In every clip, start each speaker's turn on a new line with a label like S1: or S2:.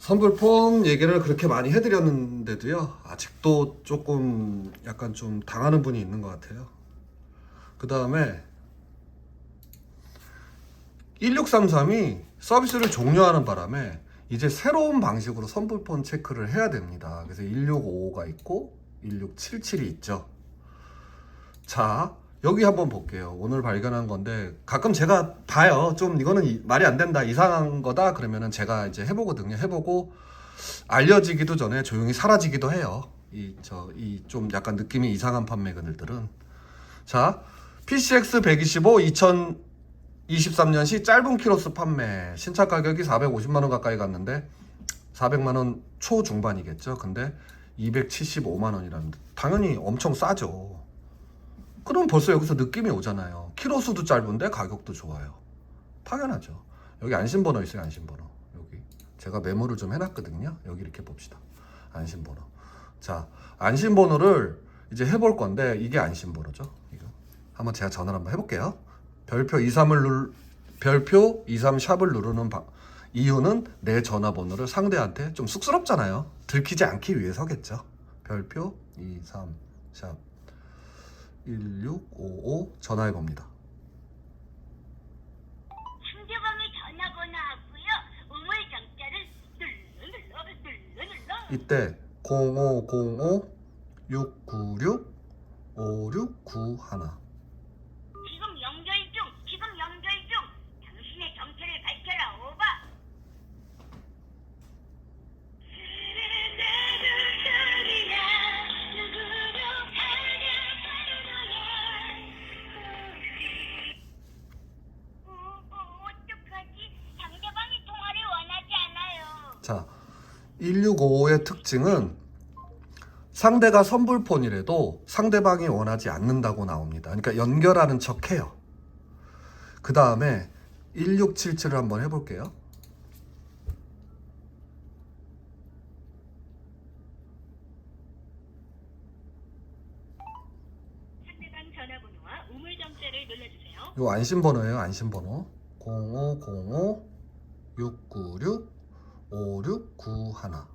S1: 선불폰 얘기를 그렇게 많이 해드렸는데도요 아직도 조금 약간 좀 당하는 분이 있는 것 같아요. 그 다음에 1633이 서비스를 종료하는 바람에 이제 새로운 방식으로 선불폰 체크를 해야 됩니다. 그래서 1655가 있고 1677이 있죠. 자 여기 한번 볼게요. 오늘 발견한 건데 가끔 제가 봐요. 좀 이거는 이- 말이 안 된다. 이상한 거다. 그러면은 제가 이제 해보거든요. 해보고 알려지기도 전에 조용히 사라지기도 해요. 이 저 이 좀 약간 느낌이 이상한 판매근들은. 자 PCX 125 2023년 시 짧은 키로수 판매. 신차 가격이 450만 원 가까이 갔는데 400만 원 초중반이겠죠. 근데 275만 원이라는데 당연히 엄청 싸죠 그럼 벌써 여기서 느낌이 오잖아요. 키로 수도 짧은데 가격도 좋아요. 당연하죠. 여기 안심번호 있어요, 안심번호. 여기. 제가 메모를 좀 해놨거든요. 여기 이렇게 봅시다. 안심번호. 자, 안심번호를 이제 해볼 건데, 이게 안심번호죠. 이거. 한번 제가 전화를 한번 해볼게요. 별표 23을 눌, 별표 23 샵을 누르는 방, 이유는 내 전화번호를 상대한테 좀 쑥스럽잖아요. 들키지 않기 위해서겠죠. 별표 23 샵. 1655 전화해 봅니다.
S2: 상대방이 전화 번호 하고요. 우물 정자를 눌러 눌러 눌러 눌러.
S1: 이때 0505 696 5691 자, 1655의 특징은 상대가 선불폰이라도 상대방이 원하지 않는다고 나옵니다. 그러니까 연결하는 척 해요. 그 다음에 1677을 한번 해볼게요.
S2: 요
S1: 안심번호예요, 안심번호. 0505 696 5691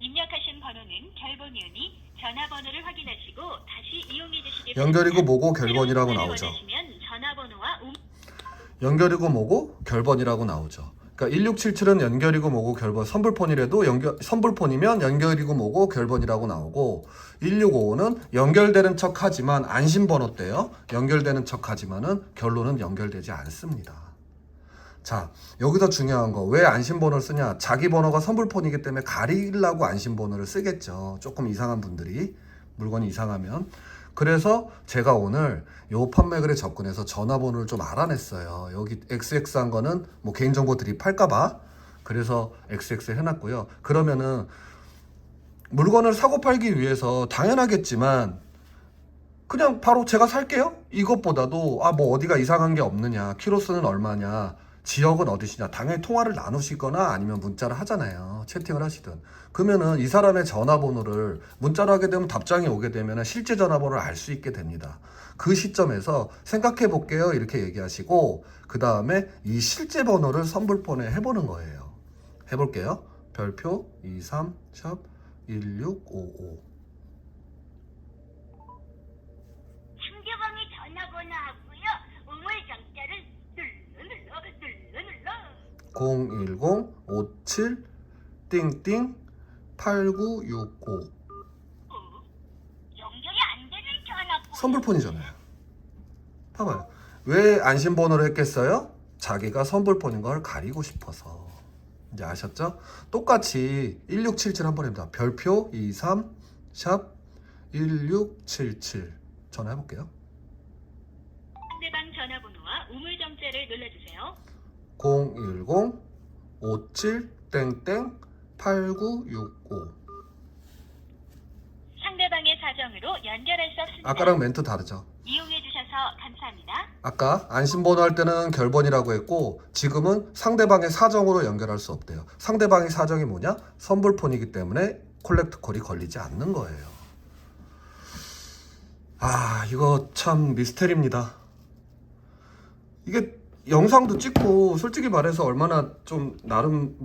S2: 입력하신 번호는 결번이오니 전화번호를 확인하시고 다시 이용해 주시기
S1: 연결이고 뭐고 결번이라고
S2: 새로운
S1: 나오죠.
S2: 번호를 원하시면 전화번호와 우
S1: 연결이고 뭐고 결번이라고 나오죠. 그러니까 1677은 연결이고 뭐고 결번 선불폰이라도 연결 선불폰이면 연결이고 뭐고 결번이라고 나오고 1655는 연결되는 척하지만 안심번호 때요. 연결되는 척하지만은 결론은 연결되지 않습니다. 자 여기서 중요한 거 왜 안심번호를 쓰냐? 자기 번호가 선불폰이기 때문에 가리려고 안심번호를 쓰겠죠. 조금 이상한 분들이 물건이 이상하면 그래서 제가 오늘 요 판매글에 접근해서 전화번호를 좀 알아냈어요. 여기 XX 한 거는 뭐 개인정보 드립할까봐 그래서 XX 해놨고요. 그러면은 물건을 사고 팔기 위해서 당연하겠지만 그냥 바로 제가 살게요. 이것보다도 아 뭐 어디가 이상한 게 없느냐, 키로수는 얼마냐, 지역은 어디시냐, 당연히 통화를 나누시거나 아니면 문자를 하잖아요. 채팅을 하시든. 그러면은 이 사람의 전화번호를 문자로 하게 되면 답장이 오게 되면 실제 전화번호를 알 수 있게 됩니다. 그 시점에서 생각해 볼게요. 이렇게 얘기하시고 그 다음에 이 실제 번호를 선불폰에 해보는 거예요. 해볼게요. 별표 23샵 1655
S2: 상대방이 전화번호하고요. 우물 정자를 눌러 눌러 눌러 눌러
S1: 010 57 띵띵 8965
S2: 어? 연결이 안 되는 전화번호
S1: 선불폰이잖아요. 봐봐요. 왜 안심번호를 했겠어요? 자기가 선불폰인 걸 가리고 싶어서. 이제 아셨죠? 똑같이 1677 한번 해봅니다. 별표 23 샵 1677 전화해 볼게요.
S2: 상대방 전화번호와 우물 정자를 눌러주세요.
S1: 010 57 땡땡 8965
S2: 상대방의 사정으로 연결할 수 없습니다.
S1: 아까랑 멘트 다르죠?
S2: 이용해 주셔서 감사합니다.
S1: 아까 안심번호 할 때는 결번이라고 했고 지금은 상대방의 사정으로 연결할 수 없대요. 상대방의 사정이 뭐냐? 선불폰이기 때문에 콜렉트 콜이 걸리지 않는 거예요. 아 이거 참 미스테리입니다. 이게 영상도 찍고 솔직히 말해서 얼마나 좀 나름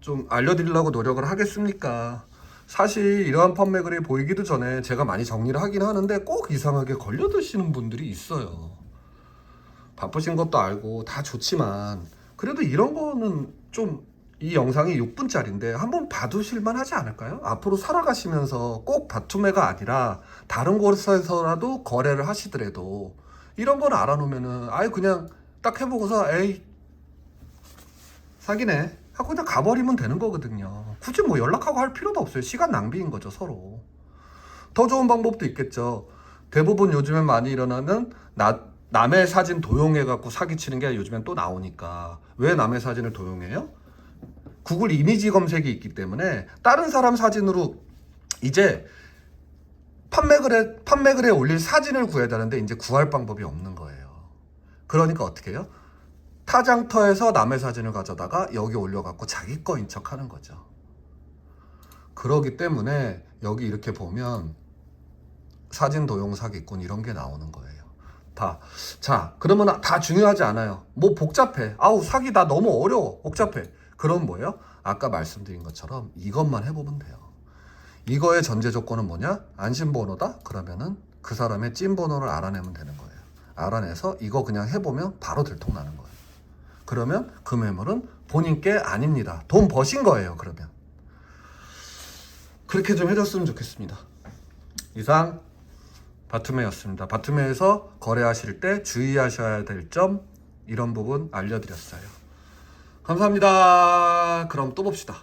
S1: 좀 알려드리려고 노력을 하겠습니까? 사실 이러한 판매글이 보이기도 전에 제가 많이 정리를 하긴 하는데 꼭 이상하게 걸려드시는 분들이 있어요. 바쁘신 것도 알고 다 좋지만 그래도 이런 거는 좀 이 영상이 6분짜리인데 한번 봐두실만 하지 않을까요? 앞으로 살아가시면서 꼭 바투매가 아니라 다른 곳에서라도 거래를 하시더라도 이런 걸 알아놓으면은 아예 그냥 딱 해보고서 에이 사기네 하고 그냥 가버리면 되는 거거든요. 굳이 뭐 연락하고 할 필요도 없어요. 시간 낭비인 거죠 서로. 더 좋은 방법도 있겠죠. 대부분 요즘엔 많이 일어나는 나, 남의 사진 도용해 갖고 사기치는 게 요즘엔 또 나오니까 왜 남의 사진을 도용해요? 구글 이미지 검색이 있기 때문에 다른 사람 사진으로 이제 판매글에 판매글에 올릴 사진을 구해야 되는데 이제 구할 방법이 없는. 그러니까 어떻게 해요? 타장터에서 남의 사진을 가져다가 여기 올려갖고 자기 거인 척 하는 거죠. 그러기 때문에 여기 이렇게 보면 사진 도용 사기꾼 이런 게 나오는 거예요. 다. 자, 그러면 다 중요하지 않아요. 뭐 복잡해. 아우, 사기 나 너무 어려워. 복잡해. 그럼 뭐예요? 아까 말씀드린 것처럼 이것만 해보면 돼요. 이거의 전제 조건은 뭐냐? 안심번호다? 그러면은 그 사람의 찐 번호를 알아내면 되는 거예요. 알아내서 이거 그냥 해보면 바로 들통나는 거예요. 그러면 그 매물은 본인 게 아닙니다. 돈 버신 거예요, 그러면. 그렇게 좀 해줬으면 좋겠습니다. 이상 바투메였습니다. 바투메에서 거래하실 때 주의하셔야 될 점 이런 부분 알려드렸어요. 감사합니다. 그럼 또 봅시다.